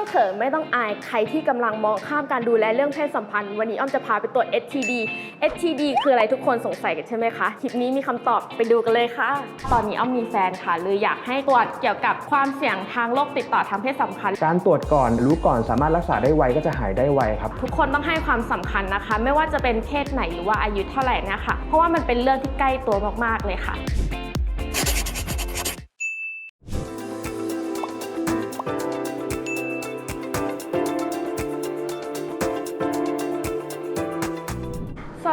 ต้องเขินไม่ต้องอายใครที่กำลังมองข้ามการดูแลเรื่องเพศสัมพันธ์ วันนี้อ้อมจะพาไปตรวจ STD STD คืออะไรทุกคนสงสัยกันใช่ไหมคะคลิปนี้มีคำตอบไปดูกันเลยค่ะ ตอนนี้อ้อมมีแฟนค่ะเลยอยากให้ตรวจเกี่ยวกับความเสี่ยงทางโรคติดต่อทางเพศสัมพันธ์ การตรวจก่อนรู้ก่อนสามารถรักษาได้ไวก็จะหายได้ไวครับทุกคนต้องให้ความสำคัญนะคะ ไม่ว่าจะเป็นเพศไหนหรือว่าอายุเท่าไหร่นะคะเพราะว่ามันเป็นเรื่องที่ใกล้ตัวมากๆเลยค่ะ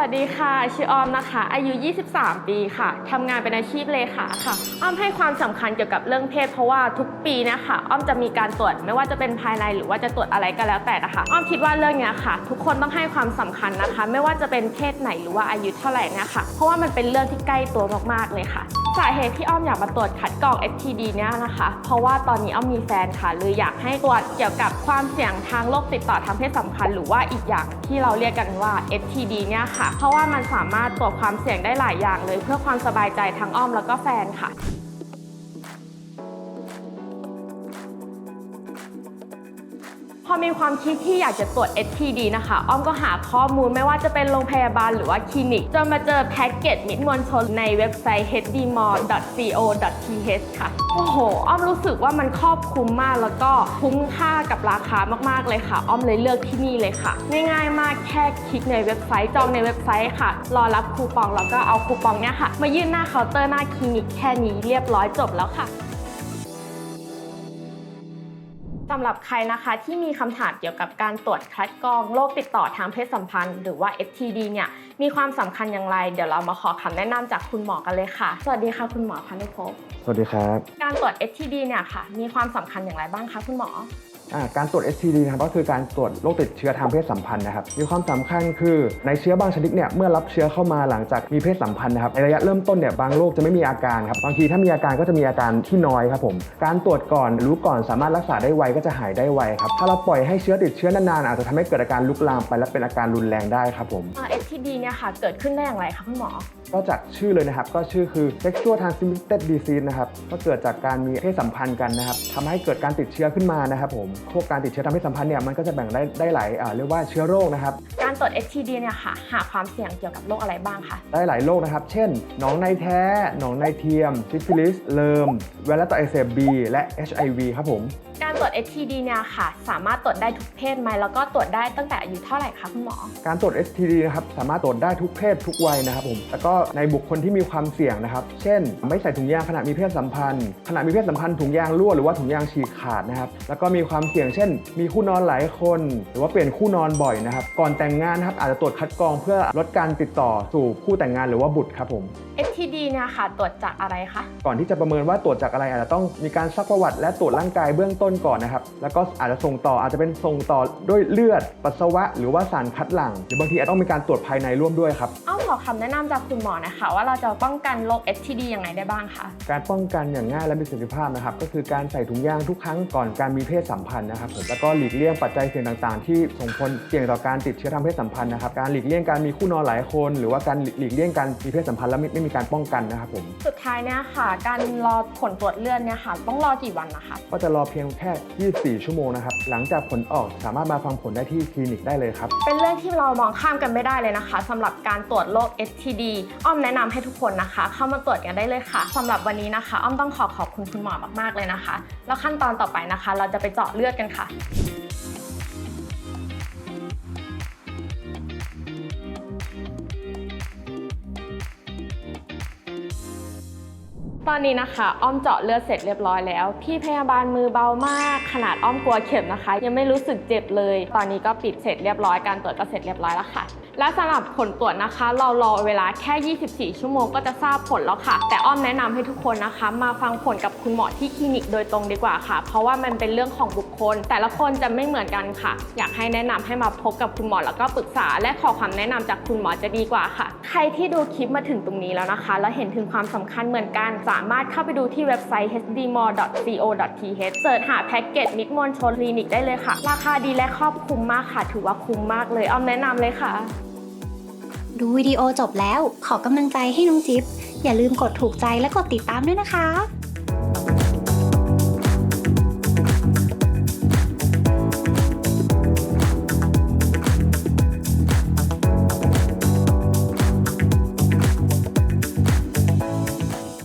วัสดีค่ะ ชื่อออมนะคะ อายุ 23 ปีค่ะ ทำงานเป็นอาชีพเลขาค่ะ อ้อมให้ความสำคัญเกี่ยวกับเรื่องเพศเพราะว่าทุกปีนะคะ อ้อมจะมีการตรวจไม่ว่าจะเป็นภายในหรือว่าจะตรวจอะไรก็แล้วแต่นะคะ อ้อมคิดว่าเรื่องเนี้ยค่ะ ทุกคนต้องให้ความสำคัญนะคะ ไม่ว่าจะเป็นเพศไหนหรือว่าอายุเท่าไหร่นะคะ เพราะว่ามันเป็นเรื่องที่ใกล้ตัวมากๆเลยค่ะ สาเหตุที่อ้อมอยากมาตรวจคัดกรอง FTD เนี่ยนะคะ เพราะว่าตอนนี้อ้อมมีแฟนค่ะเลยอยากให้ตรวจเกี่ยวกับความเสี่ยงทางโรคติดต่อทางเพศสัมพันธ์หรือว่าอีกอย่างที่เราเรียกกันว่า FTD เนี่ยค่ะ เพราะว่ามันสามารถตรวจความเสี่ยงได้หลายอย่างเลย เพื่อความสบายใจทั้งอ้อมแล้วก็แฟนค่ะ มีความคิดที่อยากจะตรวจ STD นะคะ อ้อมก็หาข้อมูลไม่ว่าจะเป็นโรงพยาบาลหรือว่าคลินิก จนมาเจอแพ็กเกจมิตรมวลชนในเว็บไซต์ hdmall.co.th ค่ะ โอ้โห อ้อมรู้สึกว่ามันครอบคลุมมากแล้วก็คุ้มค่ากับราคามาก ๆ เลยค่ะ อ้อมเลยเลือกที่นี่เลยค่ะ ง่ายๆมากแค่คลิกในเว็บไซต์ จองในเว็บไซต์ค่ะ รอรับคูปองแล้วก็เอาคูปองเนี่ยค่ะ มายื่นหน้าเคาน์เตอร์หน้าคลินิกแค่นี้เรียบร้อยจบแล้วค่ะ สำหรับใครนะคะที่มีคำถามเกี่ยวกับการตรวจคัดกรองโรคติดต่อทางเพศสัมพันธ์ หรือว่า STD เนี่ยมีความสำคัญอย่างไร เดี๋ยวเรามาขอคำแนะนำจากคุณหมอกันเลยค่ะ สวัสดีค่ะคุณหมอพันุภพสวัสดีครับ การตรวจ STD เนี่ยค่ะ มีความสำคัญอย่างไรบ้างคะคุณหมออ่า การตรวจ STD นะครับก็คือการตรวจโรคติดเชื้อทางเพศสัมพันธ์นะครับมีความสำคัญคือในเชื้อบางชนิดเนี่ยเมื่อรับเชื้อเข้ามาหลังจากมีเพศสัมพันธ์นะครับในระยะเริ่มต้นเนี่ยบางโรคจะไม่มีอาการครับบางทีถ้ามีอาการก็จะมีอาการที่น้อยครับผมการตรวจก่อนรู้ก่อนสามารถรักษาได้ไวก็จะหายได้ไวครับถ้าเราปล่อยให้เชื้อติดเชื้อนานๆอาจจะทำให้เกิดอาการลุกลามไปและเป็นอาการรุนแรงได้ครับผม STD เนี่ยค่ะเกิดขึ้นได้อย่างไรคะคุณหมอ ก็จากชื่อเลยนะครับ ก็ชื่อคือ sexual transmitted disease นะครับก็เกิดจากการมีเพศสัมพันธ์กันนะครับทำให้เกิดการติดเชื้อขึ้นมานะครับผมพวกการติดเชื้อทางเพศสัมพันธ์เนี่ยมันก็จะแบ่งได้ได้หลายอ่าเรียกว่าเชื้อโรคนะครับการตรวจ STD เนี่ยค่ะหาความเสี่ยงเกี่ยวกับโรคอะไรบ้างคะได้หลายโรคนะครับ เช่น หนองในแท้ หนองในเทียมซิฟิลิสเลิมไวรัสตับอักเสบบีและ HIV ครับผมการตรวจ STD เนี่ยค่ะ สามารถตรวจได้ทุกเพศไหมแล้วก็ตรวจได้ตั้งแต่อายุเท่าไหร่คะคุณหมอ การตรวจ STD นะครับสามารถตรวจได้ทุกเพศทุกวัยนะครับผมแล้วก็ในบุคคลที่มีความเสี่ยงนะครับ เช่น ไม่ใส่ถุงยางขณะมีเพศสัมพันธ์ขณะมีเพศสัมพันธ์ถุงยางรั่วหรือว่าถุงยางฉีกขาดนะครับ แล้วก็มีความเสี่ยงเช่น มีคู่นอนหลายคน หรือว่าเปลี่ยนคู่นอนบ่อยนะครับ ก่อนแต่งงานนะครับอาจจะตรวจคัดกรองเพื่อลดการติดต่อสู่คู่แต่งงานหรือว่าบุตรครับผม STD เนี่ยค่ะตรวจจากอะไรคะก่อนที่จะประเมินว่าตรวจจากอะไรอาจจะต้องมีการซักประวัติและตรวจร่างกายเบื้องต้นก่อนนะครับ แล้วก็อาจจะส่งต่ออาจจะเป็นส่งต่อด้วยเลือด ปัสสาวะ หรือว่าสารคัดหลั่งหรือบางทีอาจต้องมีการตรวจภายในร่วมด้วยครับอ้อมขอคำแนะนำจากคุณหมอนะคะ ว่าเราจะป้องกันโรค STD ยังไงได้บ้างคะการป้องกันอย่างง่ายและมีประสิทธิภาพนะครับก็คือการใส่ถุงยางทุกครั้งก่อนการมีเพศสัมพันธ์นะครับผมแล้วก็หลีกเลี่ยงปัจจัยเสี่ยงต่างๆ ที่ส่งผลเสี่ยงต่อการติดเชื้อทางเพศสัมพันธ์นะครับการหลีกเลี่ยงการมีคู่นอนหลายคน หรือว่าการหลีกเลี่ยงการมีเพศสัมพันธ์แล้วไม่ไม่มีการป้องกันนะครับผมสุดท้ายเนี่ยค่ะ การรอผลตรวจเลือดเนี่ยค่ะ ต้องรอกี่วันนะคะก็จะรอเพียงแค่ 24 ชั่วโมงนะครับหลังจากผลออกสามารถมาฟังผลได้ที่คลินิกได้เลยครับเป็นเรื่องที่เรามองข้ามกันไม่ได้เลยนะคะสำหรับการตรวจโรค STD อ้อมแนะนำให้ทุกคนนะคะ เข้ามาตรวจกันได้เลยค่ะสำหรับวันนี้นะคะ อ้อมต้องขอขอบคุณคุณหมอมากๆเลยนะคะ แล้วขั้นตอนต่อไปนะคะ เราจะไปเจาะเลือดกันค่ะตอนนี้นะคะ อ้อมเจาะเลือดเสร็จเรียบร้อยแล้ว พี่พยาบาลมือเบามาก ขนาดอ้อมกลัวเข็มนะคะ ยังไม่รู้สึกเจ็บเลย ตอนนี้ก็ปิดเสร็จเรียบร้อยการตรวจก็เสร็จเรียบร้อยแล้วค่ะ และสำหรับผลตรวจนะคะ เรารอเวลาแค่ 24 ชั่วโมงก็จะทราบผลแล้วค่ะ แต่อ้อมแนะนำให้ทุกคนนะคะ มาฟังผลกับคุณหมอที่คลินิกโดยตรงดีกว่าค่ะ เพราะว่ามันเป็นเรื่องของบุคคล แต่ละคนจะไม่เหมือนกันค่ะ อยากให้แนะนำให้มาพบกับคุณหมอแล้วก็ปรึกษา และขอความแนะนำจากคุณหมอจะดีกว่าค่ะ ใครที่ดูคลิปมาถึงตรงนี้แล้วนะคะ แล้วเห็นถึงความสำคัญเหมือนกัน สามารถเข้าไปดูที่เว็บไซต์ hdmall.co.th เสิร์ชหาแพ็กเกจมิตรมวลชนคลินิกได้เลยค่ะ ราคาดีและครอบคลุมมากค่ะ ถือว่าคุ้มมากเลยอ้อมแนะนำเลยค่ะ ดูวิดีโอจบแล้วขอกำลังใจให้น้องจิ๊บ อย่าลืมกดถูกใจและกดติดตามด้วยนะคะ